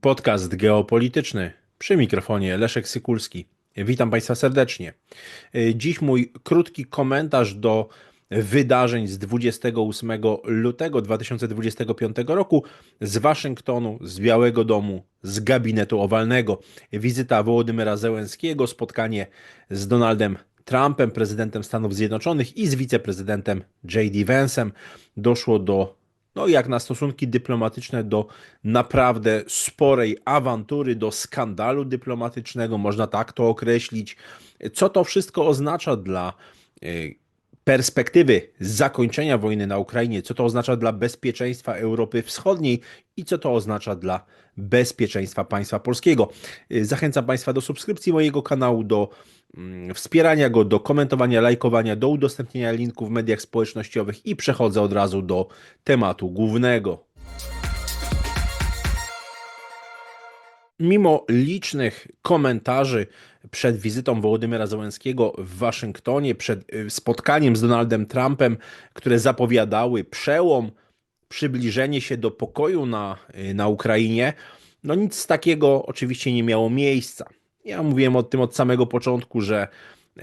Podcast geopolityczny przy mikrofonie Leszek Sykulski. Witam Państwa serdecznie. Dziś mój krótki komentarz do wydarzeń z 28 lutego 2025 roku z Waszyngtonu, z Białego Domu, z gabinetu owalnego. Wizyta Wołodymyra Zełenskiego, spotkanie z Donaldem Trumpem, prezydentem Stanów Zjednoczonych i z wiceprezydentem J.D. Vance'em. Doszło do no jak na stosunki dyplomatyczne do naprawdę sporej awantury, do skandalu dyplomatycznego, można tak to określić. Co to wszystko oznacza dla e, perspektywy zakończenia wojny na Ukrainie, co to oznacza dla bezpieczeństwa Europy Wschodniej i co to oznacza dla bezpieczeństwa państwa polskiego. E, zachęcam Państwa do subskrypcji mojego kanału, do wspierania go, do komentowania, lajkowania, do udostępnienia linków w mediach społecznościowych i przechodzę od razu do tematu głównego. Mimo licznych komentarzy przed wizytą Wołodymyra Zełenskiego w Waszyngtonie, przed y, spotkaniem z Donaldem Trumpem, które zapowiadały przełom, przybliżenie się do pokoju na, y, na Ukrainie, no nic takiego oczywiście nie miało miejsca. Ja mówiłem o tym od samego początku, że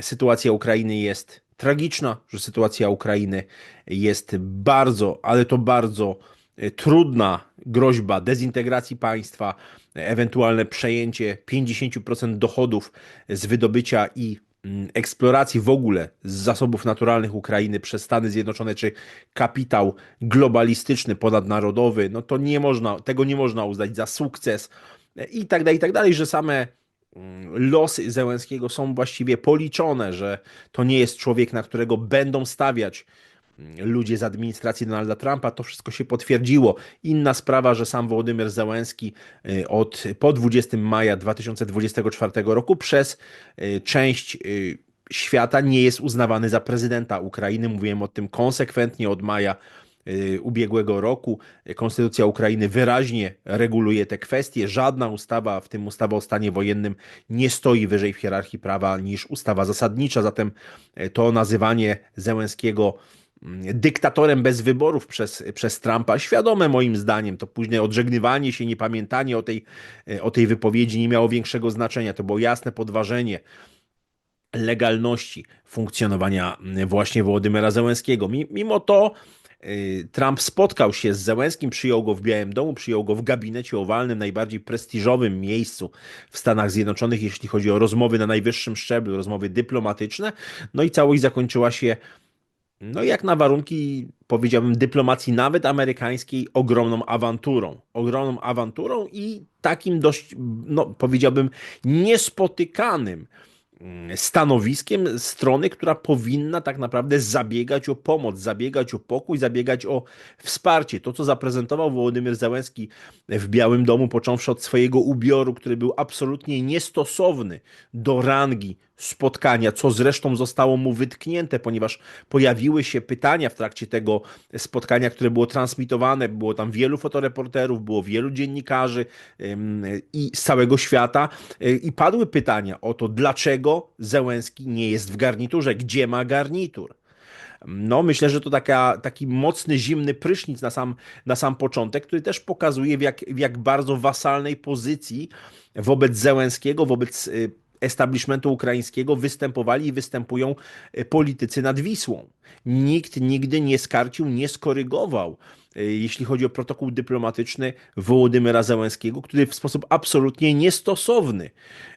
sytuacja Ukrainy jest tragiczna, że sytuacja Ukrainy jest bardzo, ale to bardzo e, trudna groźba dezintegracji państwa, ewentualne przejęcie 50% dochodów z wydobycia i mm, eksploracji w ogóle z zasobów naturalnych Ukrainy przez Stany Zjednoczone, czy kapitał globalistyczny, ponadnarodowy, no to nie można, tego nie można uznać za sukces e, i tak dalej, i tak dalej, że same losy Zełenskiego są właściwie policzone, że to nie jest człowiek, na którego będą stawiać mm, ludzie z administracji Donalda Trumpa, to wszystko się potwierdziło. Inna sprawa, że sam Wołodymyr Zełenski y, od, po 20 maja 2024 roku przez y, część y, świata nie jest uznawany za prezydenta Ukrainy. Mówiłem o tym konsekwentnie od maja ubiegłego roku. Konstytucja Ukrainy wyraźnie reguluje te kwestie. Żadna ustawa, w tym ustawa o stanie wojennym, nie stoi wyżej w hierarchii prawa niż ustawa zasadnicza. Zatem y, to nazywanie Zełenskiego mm, dyktatorem bez wyborów przez, przez Trumpa, świadome moim zdaniem, to później odżegnywanie się, niepamiętanie o tej, y, o tej wypowiedzi nie miało większego znaczenia. To było jasne podważenie legalności funkcjonowania właśnie Wołodymyra Zełenskiego. Mimo to Y, Trump spotkał się z Zełenskim, przyjął go w Białym Domu, przyjął go w gabinecie owalnym, najbardziej prestiżowym miejscu w Stanach Zjednoczonych, jeśli chodzi o rozmowy na najwyższym szczeblu, rozmowy dyplomatyczne. No i całość zakończyła się, no jak na warunki, powiedziałbym, dyplomacji nawet amerykańskiej, ogromną awanturą. Ogromną awanturą i takim dość, no powiedziałbym, niespotykanym stanowiskiem strony, która powinna tak naprawdę zabiegać o pomoc, zabiegać o pokój, zabiegać o wsparcie. To, co zaprezentował Wołodymyr Załęski w Białym Domu, począwszy od swojego ubioru, który był absolutnie niestosowny do rangi spotkania, co zresztą zostało mu wytknięte, ponieważ pojawiły się pytania w trakcie tego spotkania, które było transmitowane. Było tam wielu fotoreporterów, było wielu dziennikarzy i z całego świata y, i padły pytania o to, dlaczego Zełenski nie jest w garniturze, gdzie ma garnitur. No, myślę, że to taka, taki mocny, zimny prysznic na sam, na sam początek, który też pokazuje, w jak, w jak bardzo wasalnej pozycji wobec Zełenskiego, wobec y, establishmentu ukraińskiego występowali i występują e, politycy nad Wisłą. Nikt nigdy nie skarcił, nie skorygował, e, jeśli chodzi o protokół dyplomatyczny Wołodymyra Zełenskiego, który w sposób absolutnie niestosowny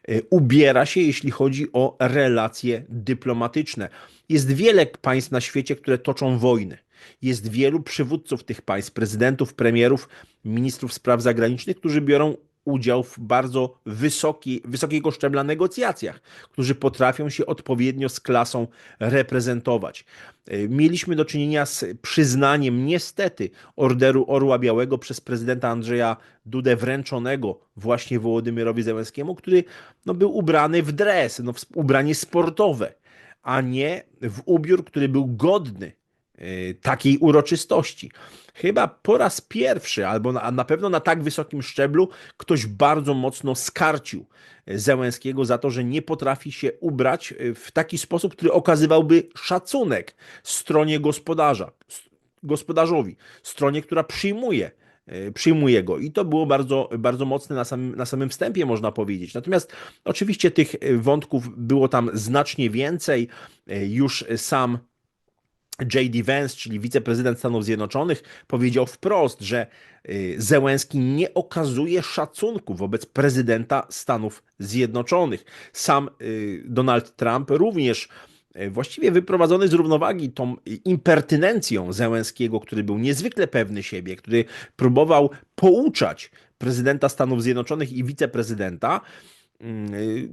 e, ubiera się, jeśli chodzi o relacje dyplomatyczne. Jest wiele państw na świecie, które toczą wojny. Jest wielu przywódców tych państw, prezydentów, premierów, ministrów spraw zagranicznych, którzy biorą udział w bardzo wysoki, wysokiego szczebla negocjacjach, którzy potrafią się odpowiednio z klasą reprezentować. E, mieliśmy do czynienia z przyznaniem niestety Orderu Orła Białego przez prezydenta Andrzeja Dudę wręczonego właśnie Wołodymyrowi Zełenskiemu, który no, był ubrany w dres, no, w ubranie sportowe, a nie w ubiór, który był godny takiej uroczystości. Chyba po raz pierwszy, albo na, na pewno na tak wysokim szczeblu, ktoś bardzo mocno skarcił Zełenskiego za to, że nie potrafi się ubrać w taki sposób, który okazywałby szacunek stronie gospodarza, gospodarzowi, stronie, która przyjmuje przyjmuje go. I to było bardzo, bardzo mocne na samym, na samym wstępie, można powiedzieć. Natomiast oczywiście tych wątków było tam znacznie więcej. Już sam J.D. Vance, czyli wiceprezydent Stanów Zjednoczonych, powiedział wprost, że y, Zełenski nie okazuje szacunku wobec prezydenta Stanów Zjednoczonych. Sam y, Donald Trump również y, właściwie wyprowadzony z równowagi tą impertynencją Zełenskiego, który był niezwykle pewny siebie, który próbował pouczać prezydenta Stanów Zjednoczonych i wiceprezydenta,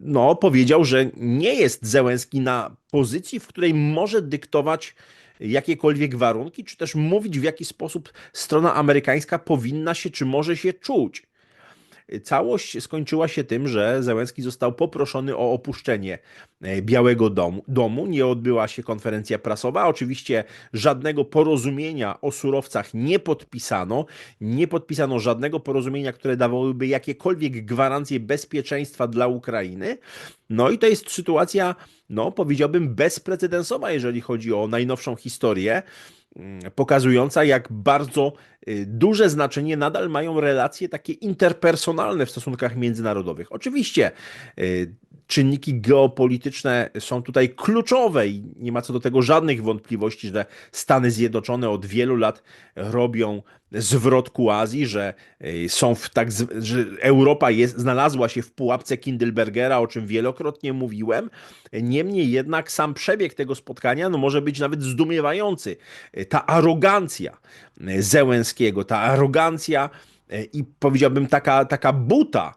no, powiedział, że nie jest Zełenski na pozycji, w której może dyktować jakiekolwiek warunki, czy też mówić, w jaki sposób strona amerykańska powinna się, czy może się czuć. Całość skończyła się tym, że Zełenski został poproszony o opuszczenie e, Białego Domu. domu. Nie odbyła się konferencja prasowa. Oczywiście żadnego porozumienia o surowcach nie podpisano. Nie podpisano żadnego porozumienia, które dawałyby jakiekolwiek gwarancje bezpieczeństwa dla Ukrainy. No i to jest sytuacja, no powiedziałbym, bezprecedensowa, jeżeli chodzi o najnowszą historię. Mm, pokazująca, jak bardzo y, duże znaczenie nadal mają relacje takie interpersonalne w stosunkach międzynarodowych. Oczywiście y, czynniki geopolityczne są tutaj kluczowe i nie ma co do tego żadnych wątpliwości, że Stany Zjednoczone od wielu lat robią zwrot ku Azji, że y, są w tak, że Europa jest, znalazła się w pułapce Kindlebergera, o czym wielokrotnie mówiłem. Niemniej jednak sam przebieg tego spotkania no, może być nawet zdumiewający. Ta arogancja Zełenskiego, ta arogancja i powiedziałbym taka, taka buta,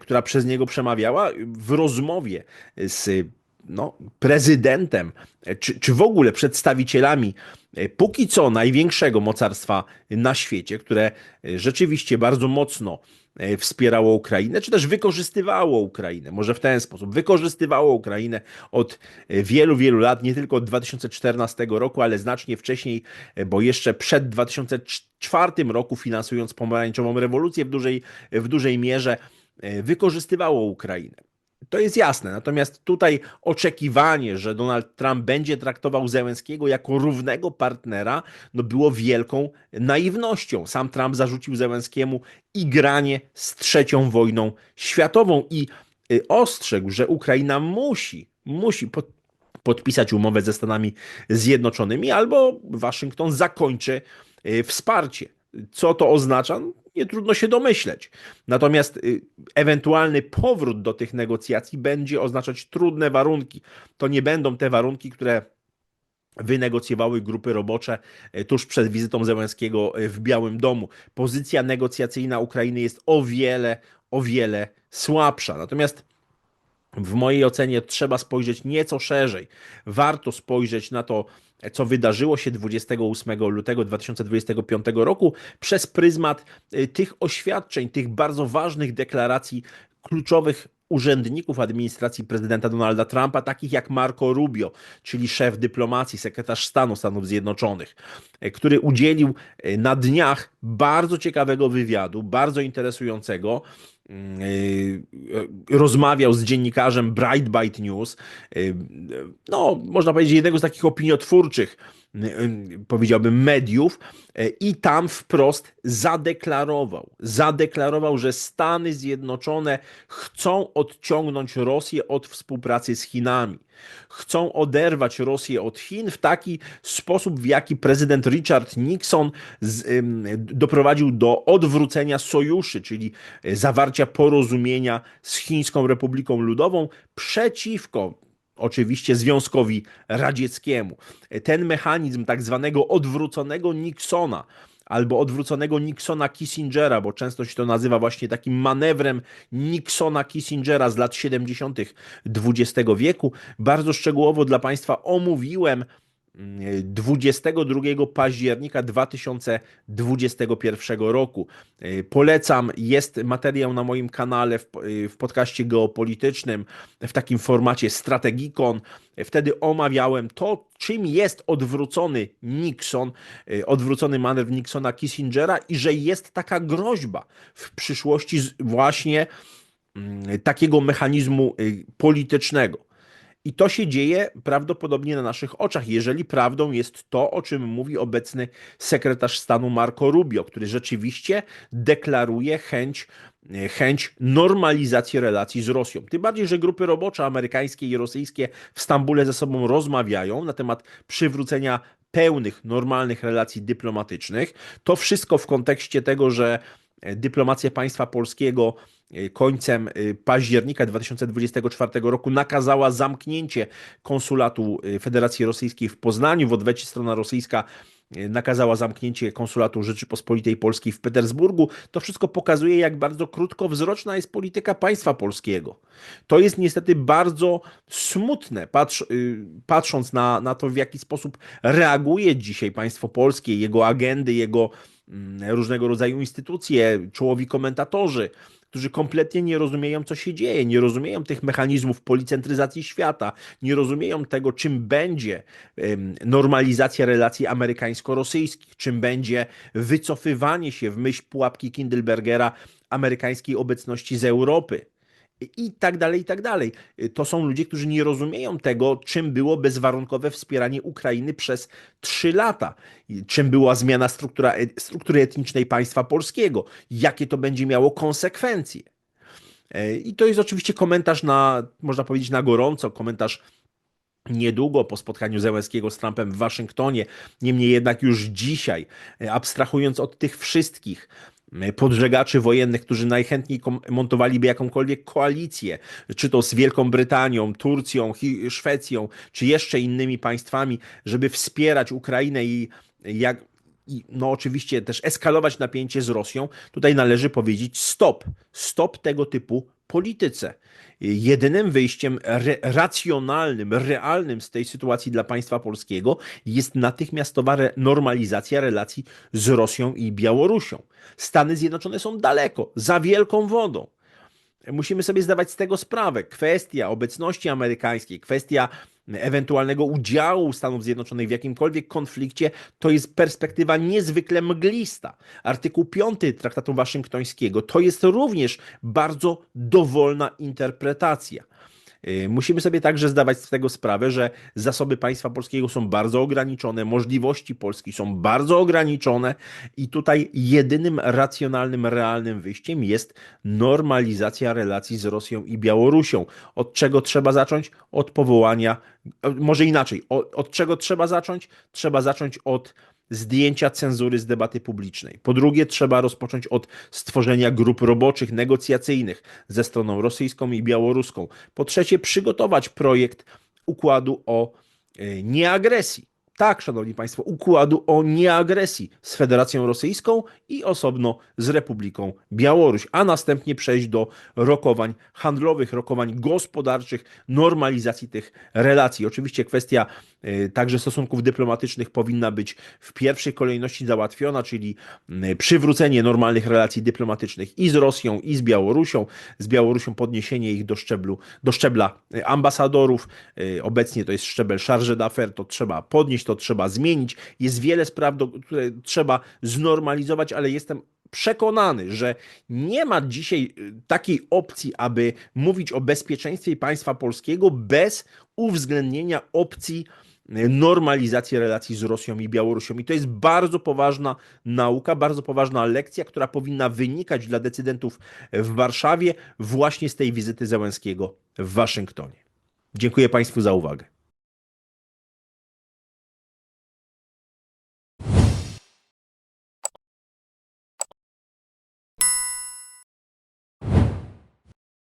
która przez niego przemawiała w rozmowie z no, prezydentem, czy, czy w ogóle przedstawicielami e, póki co największego mocarstwa na świecie, które e, rzeczywiście bardzo mocno e, wspierało Ukrainę, czy też wykorzystywało Ukrainę, może w ten sposób, wykorzystywało Ukrainę od wielu, wielu lat, nie tylko od 2014 roku, ale znacznie wcześniej, bo jeszcze przed 2004 roku finansując pomarańczową rewolucję w dużej, w dużej mierze, wykorzystywało Ukrainę. To jest jasne. Natomiast tutaj oczekiwanie, że Donald Trump będzie traktował Zełenskiego jako równego partnera, no było wielką naiwnością. Sam Trump zarzucił Zełenskiemu igranie z trzecią wojną światową i y, ostrzegł, że Ukraina musi, musi pod, podpisać umowę ze Stanami Zjednoczonymi, albo Waszyngton zakończy y, wsparcie. Co to oznacza? Nie trudno się domyśleć. Natomiast y, ewentualny powrót do tych negocjacji będzie oznaczać trudne warunki. To nie będą te warunki, które wynegocjowały grupy robocze y, tuż przed wizytą Zełenskiego y, w Białym Domu. Pozycja negocjacyjna Ukrainy jest o wiele, o wiele słabsza. Natomiast w mojej ocenie trzeba spojrzeć nieco szerzej. Warto spojrzeć na to, co wydarzyło się 28 lutego 2025 roku przez pryzmat y, tych oświadczeń, tych bardzo ważnych deklaracji kluczowych urzędników administracji prezydenta Donalda Trumpa, takich jak Marco Rubio, czyli szef dyplomacji, sekretarz stanu Stanów Zjednoczonych, y, który udzielił y, na dniach bardzo ciekawego wywiadu, bardzo interesującego, rozmawiał z dziennikarzem Brightbite News, yy, no, można powiedzieć, jednego z takich opiniotwórczych, powiedziałbym, mediów, i tam wprost zadeklarował, zadeklarował, że Stany Zjednoczone chcą odciągnąć Rosję od współpracy z Chinami. Chcą oderwać Rosję od Chin w taki sposób, w jaki prezydent Richard Nixon z, ym, doprowadził do odwrócenia sojuszy, czyli zawarcia porozumienia z Chińską Republiką Ludową przeciwko oczywiście Związkowi Radzieckiemu. Ten mechanizm tak zwanego odwróconego Nixona, albo odwróconego Nixona Kissingera, bo często się to nazywa właśnie takim manewrem Nixona Kissingera z lat 70. XX wieku. Bardzo szczegółowo dla Państwa omówiłem 22 października 2021 roku. Polecam, jest materiał na moim kanale w, w podcaście geopolitycznym w takim formacie Strategikon. Wtedy omawiałem to, czym jest odwrócony Nixon, odwrócony manewr Nixona Kissingera i że jest taka groźba w przyszłości właśnie mm, takiego mechanizmu y, politycznego. I to się dzieje prawdopodobnie na naszych oczach, jeżeli prawdą jest to, o czym mówi obecny sekretarz stanu Marco Rubio, który rzeczywiście deklaruje chęć, chęć normalizacji relacji z Rosją. Tym bardziej, że grupy robocze amerykańskie i rosyjskie w Stambule ze sobą rozmawiają na temat przywrócenia pełnych, normalnych relacji dyplomatycznych. To wszystko w kontekście tego, że dyplomacja państwa polskiego końcem października 2024 roku nakazała zamknięcie konsulatu Federacji Rosyjskiej w Poznaniu. W odwecie strona rosyjska nakazała zamknięcie konsulatu Rzeczypospolitej Polskiej w Petersburgu. To wszystko pokazuje, jak bardzo krótkowzroczna jest polityka państwa polskiego. To jest niestety bardzo smutne, patrz, patrząc na, na to, w jaki sposób reaguje dzisiaj państwo polskie, jego agendy, jego różnego rodzaju instytucje, czołowi komentatorzy którzy kompletnie nie rozumieją, co się dzieje, nie rozumieją tych mechanizmów policentryzacji świata, nie rozumieją tego, czym będzie normalizacja relacji amerykańsko-rosyjskich, czym będzie wycofywanie się w myśl pułapki Kindlebergera amerykańskiej obecności z Europy i tak dalej, i tak dalej. To są ludzie, którzy nie rozumieją tego, czym było bezwarunkowe wspieranie Ukrainy przez trzy lata, czym była zmiana struktura, struktury etnicznej państwa polskiego, jakie to będzie miało konsekwencje. I to jest oczywiście komentarz na, można powiedzieć, na gorąco, komentarz niedługo po spotkaniu Zełenskiego z Trumpem w Waszyngtonie. Niemniej jednak już dzisiaj, abstrahując od tych wszystkich podżegaczy wojennych, którzy najchętniej montowaliby jakąkolwiek koalicję, czy to z Wielką Brytanią, Turcją, Szwecją, czy jeszcze innymi państwami, żeby wspierać Ukrainę i jak i no oczywiście też eskalować napięcie z Rosją, tutaj należy powiedzieć stop. Stop tego typu polityce. Jedynym wyjściem re racjonalnym, realnym z tej sytuacji dla państwa polskiego jest natychmiastowa re normalizacja relacji z Rosją i Białorusią. Stany Zjednoczone są daleko, za wielką wodą. Musimy sobie zdawać z tego sprawę. Kwestia obecności amerykańskiej, kwestia ewentualnego udziału Stanów Zjednoczonych w jakimkolwiek konflikcie, to jest perspektywa niezwykle mglista. Artykuł 5 Traktatu Waszyngtońskiego to jest również bardzo dowolna interpretacja. Y, musimy sobie także zdawać z tego sprawę, że zasoby państwa polskiego są bardzo ograniczone, możliwości Polski są bardzo ograniczone i tutaj jedynym racjonalnym, realnym wyjściem jest normalizacja relacji z Rosją i Białorusią. Od czego trzeba zacząć? Od powołania, może inaczej, od, od czego trzeba zacząć? Trzeba zacząć od zdjęcia cenzury z debaty publicznej. Po drugie, trzeba rozpocząć od stworzenia grup roboczych, negocjacyjnych ze stroną rosyjską i białoruską. Po trzecie, przygotować projekt układu o e, nieagresji tak, szanowni państwo, układu o nieagresji z Federacją Rosyjską i osobno z Republiką Białoruś, a następnie przejść do rokowań handlowych, rokowań gospodarczych, normalizacji tych relacji. Oczywiście kwestia y, także stosunków dyplomatycznych powinna być w pierwszej kolejności załatwiona, czyli y, przywrócenie normalnych relacji dyplomatycznych i z Rosją, i z Białorusią. Z Białorusią podniesienie ich do, szczeblu, do szczebla y, ambasadorów. Obecnie to jest szczebel charge d'affaires, to trzeba podnieść to trzeba zmienić. Jest wiele spraw, które trzeba znormalizować, ale jestem przekonany, że nie ma dzisiaj y, takiej opcji, aby mówić o bezpieczeństwie państwa polskiego bez uwzględnienia opcji y, normalizacji relacji z Rosją i Białorusią. I to jest bardzo poważna nauka, bardzo poważna lekcja, która powinna wynikać dla decydentów w Warszawie właśnie z tej wizyty Zełenskiego w Waszyngtonie. Dziękuję Państwu za uwagę.